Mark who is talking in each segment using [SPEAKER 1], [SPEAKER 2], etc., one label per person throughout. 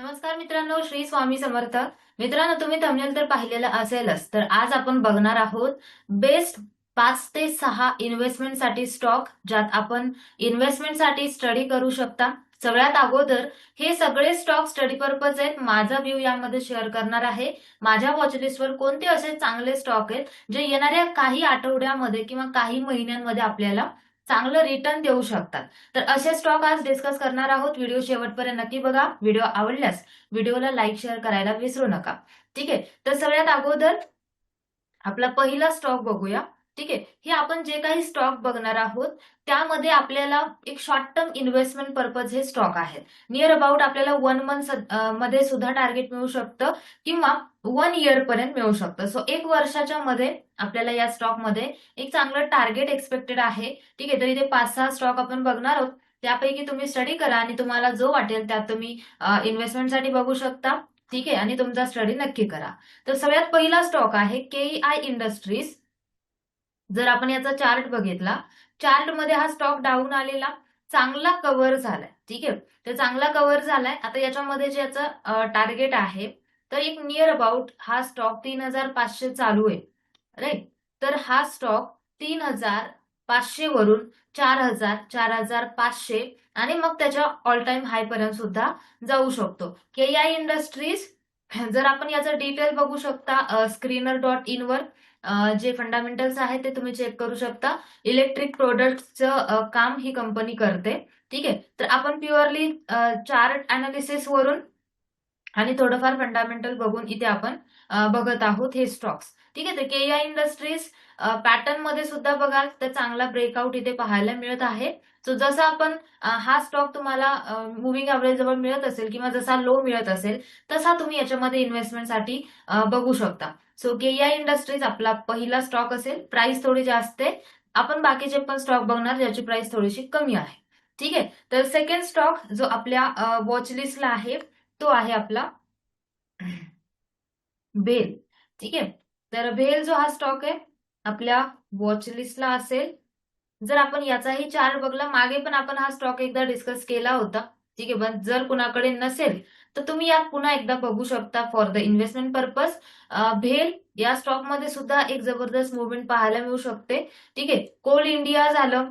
[SPEAKER 1] नमस्कार मित्रांनो श्री स्वामी समर्थ. मित्रांनो तुम्ही थंबनेल तर पाहिलेलं असेलच तर आज आपण बघणार आहोत बेस्ट पाच ते सहा इन्व्हेस्टमेंटसाठी स्टॉक ज्यात आपण इन्व्हेस्टमेंटसाठी स्टडी करू शकता. सगळ्यात अगोदर हे सगळे स्टॉक स्टडी पर्पज आहेत माझा व्ह्यू यामध्ये शेअर करणार आहे. माझ्या वॉचलिस्टवर कोणते असे चांगले स्टॉक आहेत जे येणाऱ्या काही आठवड्यामध्ये किंवा काही महिन्यांमध्ये आपल्याला चांगलं रिटर्न देऊ शकतात. तर असे स्टॉक आज डिस्कस करणार आहोत. व्हिडिओ शेवटपर्यंत नक्की बघा. व्हिडिओ आवडल्यास व्हिडिओला लाईक शेअर करायला विसरू नका. ठीक आहे? तर सगळ्यात अगोदर आपला पहिला स्टॉक बघूया. ठीक आहे? हे आपण जे काही स्टॉक बघणार आहोत त्यामध्ये आपल्याला एक शॉर्ट टर्म इन्व्हेस्टमेंट पर्पज हे स्टॉक आहेत. नियर अबाउट आपल्याला वन मंथमध्ये सुद्धा टार्गेट मिळू शकतं किंवा वन इयर पर्यंत मिळू शकतं. सो एक वर्षाच्या मध्ये आपल्याला या स्टॉकमध्ये एक चांगलं टार्गेट एक्सपेक्टेड आहे. ठीक आहे? तर इथे पाच सहा स्टॉक आपण बघणार आहोत. त्यापैकी तुम्ही स्टडी करा आणि तुम्हाला जो वाटेल त्यात तुम्ही इन्व्हेस्टमेंटसाठी बघू शकता. ठीक आहे? आणि तुमचा स्टडी नक्की करा. तर सगळ्यात पहिला स्टॉक आहे के आय इंडस्ट्रीज जर आपण याचा चार्ट बघितला चार्टमध्ये हा स्टॉक डाऊन आलेला चांगला कव्हर झालाय ठीक आहे? तर चांगला कव्हर झालाय. आता याच्यामध्ये जे याचं टार्गेट आहे तर एक नियर अबाउट हा स्टॉक तीन हजार पाचशे चालू आहे राईट तर हा स्टॉक तीन हजार पाचशे वरून चार हजार चार हजार पाचशे आणि मग त्याच्या ऑल टाइम हाय पर्यंत सुद्धा जाऊ शकतो. के आय इंडस्ट्रीज जर आपण याचं डिटेल बघू शकता स्क्रीनर डॉट इन वर जे फंडामेंटल्स आहेत ते तुम्ही चेक करू शकता. इलेक्ट्रिक प्रोडक्टचं काम ही कंपनी करते. ठीक आहे? तर आपण प्युअरली चार्ट अनालिसिस वरून आणि थोडंफार फंडामेंटल बघून इथे आपण बघत आहोत हे स्टॉक्स ठीक आहे? तर के इंडस्ट्रीज पॅटर्नमध्ये सुद्धा बघाल तर चांगला ब्रेकआउट इथे पाहायला मिळत आहे. सो जसा आपण हा स्टॉक तुम्हाला मुव्हिंग ॲव्हरेज जवळ मिळत असेल किंवा जसा लो मिळत असेल तसा तुम्ही याच्यामध्ये इन्व्हेस्टमेंटसाठी बघू शकता. सो केया इंडस्ट्रीज आपला पहिला स्टॉक असेल. प्राइस थोडी जास्त आहे. आपण बाकीचे पण स्टॉक बघणार ज्याची प्राइस थोडीशी कमी आहे. ठीक आहे? तर सेकंड स्टॉक जो आपल्या वॉचलिस्टला आहे तो आहे आपला बेल ठीक आहे? तर भेल जो हा स्टॉक आहे आपल्या वॉचलिस्टला असेल. जर आपण याचाही चार्ट बघला मागे पण आपण हा स्टॉक एकदा डिस्कस केला होता. ठीक आहे? पण जर कुणाकडे नसेल तर तुम्ही यात पुन्हा एकदा बघू शकता फॉर द इन्व्हेस्टमेंट पर्पज भेल या स्टॉकमध्ये सुद्धा एक जबरदस्त मुवमेंट पाहायला मिळू शकते. ठीक आहे? कोल इंडिया झालं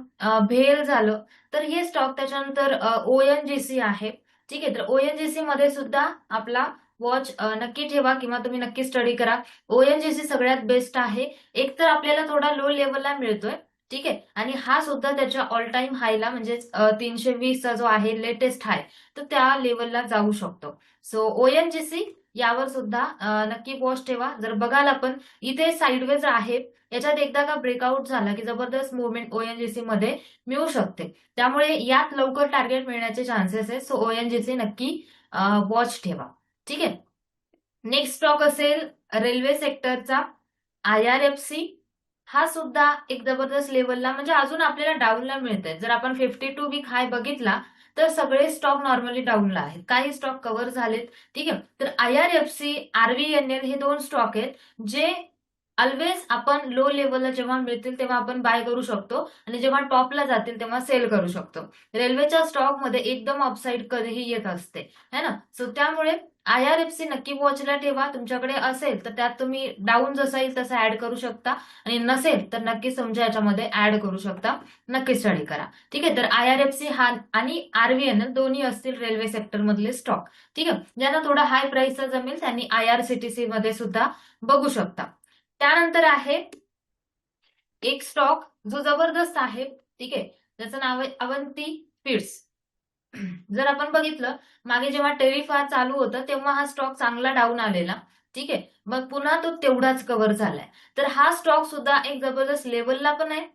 [SPEAKER 1] भेल झालं. तर हे स्टॉक त्याच्यानंतर ओएनजीसी आहे. ठीक आहे? तर ओएनजीसी मध्ये सुद्धा आपला वॉच नक्की ठेवा किंवा तुम्ही नक्की स्टडी करा. ओएनजीसी सगळ्यात बेस्ट आहे. एक तर आपल्याला थोडा लो लेवलला मिळतोय. ठीक आहे? आणि हा सुद्धा त्याच्या ऑल टाइम हायला म्हणजे तीनशे वीसचा जो आहे लेटेस्ट हाय तर त्या लेवलला जाऊ शकतो. सो ओएनजीसी यावर सुद्धा नक्की वॉच ठेवा. जर बघाल आपण इथे साईडवेज आहे. याच्यात एकदा का ब्रेकआउट झाला की जबरदस्त मुवमेंट ओएनजीसी मध्ये मिळू शकते. त्यामुळे यात लवकर टार्गेट मिळण्याचे चान्सेस आहेत. सो ओएनजीसी नक्की वॉच ठेवा. ठीक आहे? नेक्स्ट स्टॉक असेल रेल्वे सेक्टरचा आय आर एफ सी हा सुद्धा एक जबरदस्त लेवलला म्हणजे अजून आपल्याला डाऊनला मिळतंय. जर आपण फिफ्टी टू वीक हाय बघितला तर सगळे स्टॉक नॉर्मली डाऊनला आहेत. काही स्टॉक कव्हर झालेत ठीक आहे? तर I R F C RVNL हे दोन स्टॉक आहेत जे ऑलवेज आपण लो लेवलला जेव्हा मिळतील तेव्हा आपण बाय करू शकतो. आणि जेव्हा टॉपला जातील तेव्हा सेल करू शकतो. रेल्वेच्या स्टॉकमध्ये एकदम अपसाईड कधीही येत असते. है ना? सो त्यामुळे आय आर एफ सी नक्की वॉचला ठेवा. तुमच्याकडे असेल तर त्यात तुम्ही डाऊन जसा येईल तसा ऍड करू शकता. आणि नसेल तर नक्की समजा याच्यामध्ये ऍड करू शकता. नक्की स्टडी करा. ठीक आहे? तर आय आर एफ सी हा आणि आरव्हीएन दोन्ही असतील रेल्वे सेक्टर मधले स्टॉक ठीक आहे? ज्यांना थोडा हाय प्राइसचा जमेल त्यांनी I R C T C मध्ये सुद्धा बघू शकता. त्यानंतर आहे एक स्टॉक जो जबरदस्त आहे. ठीक आहे? त्याचं नाव आहे अवंती फीड्स. जर आपण बघितलं मागे जेव्हा टेरिफ हा चालू होतं तेव्हा हा स्टॉक चांगला डाऊन आलेला. ठीक आहे? मग पुन्हा तो तेवढाच कव्हर झालाय. तर हा स्टॉक सुद्धा एक जबरदस्त लेवलला पण आहे.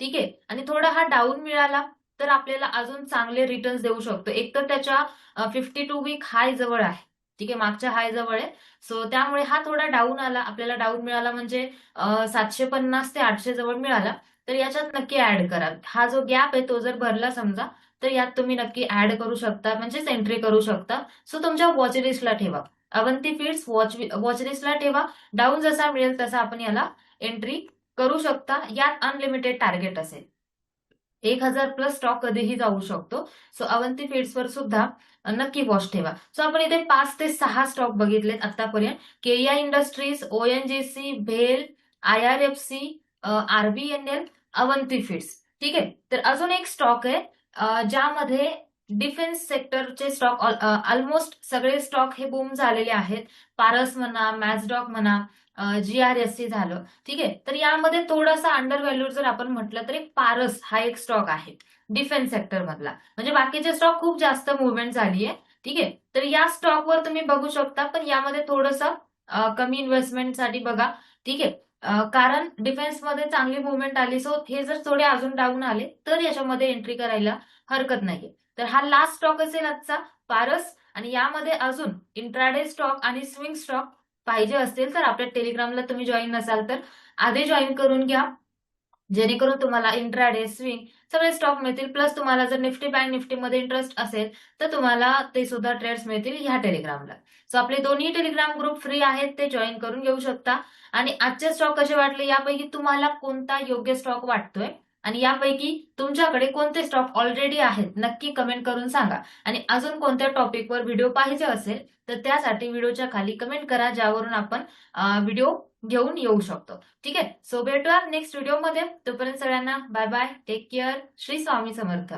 [SPEAKER 1] ठीक आहे? आणि थोडा हा डाऊन मिळाला तर आपल्याला अजून चांगले रिटर्न्स देऊ शकतो. एक तर त्याच्या फिफ्टी टू वीक हाय जवळ आहे. ठीक आहे? मागच्या हाय जवळ आहे. सो त्यामुळे हा थोडा डाऊन आला. आपल्याला डाऊन मिळाला म्हणजे सातशे पन्नास ते आठशे जवळ मिळाला. तर याच्यात नक्की ऍड करा. हा जो गॅप आहे तो जर भरला समजा तर यात तुम्ही नक्की ऍड करू शकता म्हणजेच एंट्री करू शकता. सो तुमच्या वॉचलिस्टला ठेवा. अवंती फीड्स वॉच वॉचलिस्टला ठेवा. डाऊन जसा मिळेल तसा आपण याला एंट्री करू शकता. यात अनलिमिटेड टार्गेट असेल. एक हजार प्लस स्टॉक कधीही जाऊ शकतो. सो अवंती फीड्सवर सुद्धा नक्की वॉच ठेवा. सो आपण इथे पाच ते सहा स्टॉक बघितलेत आतापर्यंत. Keya industries ONGC bhel I R F C RVNL Avanti feeds. ठीक आहे? तर अजून एक स्टॉक आहे ज्यामध्ये डिफेन्स सेक्टरचे स्टॉक ऑलमोस्ट सगळे स्टॉक हे बूम झालेले आहेत. पारस म्हणा मॅझडॉक म्हणा जी आर एस सी झालं. ठीक आहे? तर यामध्ये थोडासा अंडर व्हॅल्यू जर आपण म्हटलं तर पारस हा एक स्टॉक आहे डिफेन्स सेक्टर मधला. म्हणजे बाकीचे स्टॉक खूप जास्त मुवमेंट झाली आहे ठीक आहे? तर या स्टॉकवर तुम्ही बघू शकता पण यामध्ये थोडंसं कमी इन्व्हेस्टमेंटसाठी बघा. ठीक आहे? कारण डिफेन्समध्ये चांगली मुवमेंट आली. सो हे जर थोडे अजून डाऊन आले तर याच्यामध्ये एंट्री करायला हरकत नाहीये. तर हा लास्ट स्टॉक असेल आजचा पारस आणि यामध्ये अजून इंट्राडे स्टॉक आणि स्विंग स्टॉक पाहिजे असतील तर आपल्या टेलिग्रामला तुम्ही जॉईन नसाल तर. आधी जॉईन करून घ्या. जेणेकरून तुम्हाला इंट्राडे स्विंग सगळे स्टॉक मिळतील. प्लस तुम्हाला जर निफ्टी बँक निफ्टीमध्ये इंटरेस्ट असेल तर तुम्हाला ते सुद्धा ट्रेड्स मिळतील ह्या टेलिग्रामला सो आपले दोन्ही टेलिग्राम ग्रुप फ्री आहेत ते जॉईन करून घेऊ शकता. आणि आजचे स्टॉक कसे वाटले यापैकी तुम्हाला कोणता योग्य स्टॉक वाटतोय? आणि यापैकी तुमच्याकडे कोणते स्टॉक ऑलरेडी आहेत नक्की कमेंट करून सांगा. आणि अजून कोणत्या टॉपिकवर व्हिडिओ पाहिजे असेल तर त्यासाठी व्हिडिओच्या खाली कमेंट करा ज्यावरून आपण व्हिडिओ घेऊन येऊ शकतो. ठीक आहे? सो भेटूया नेक्स्ट व्हिडिओमध्ये तोपर्यंत सगळ्यांना bye bye take care Shri Swami Samarth.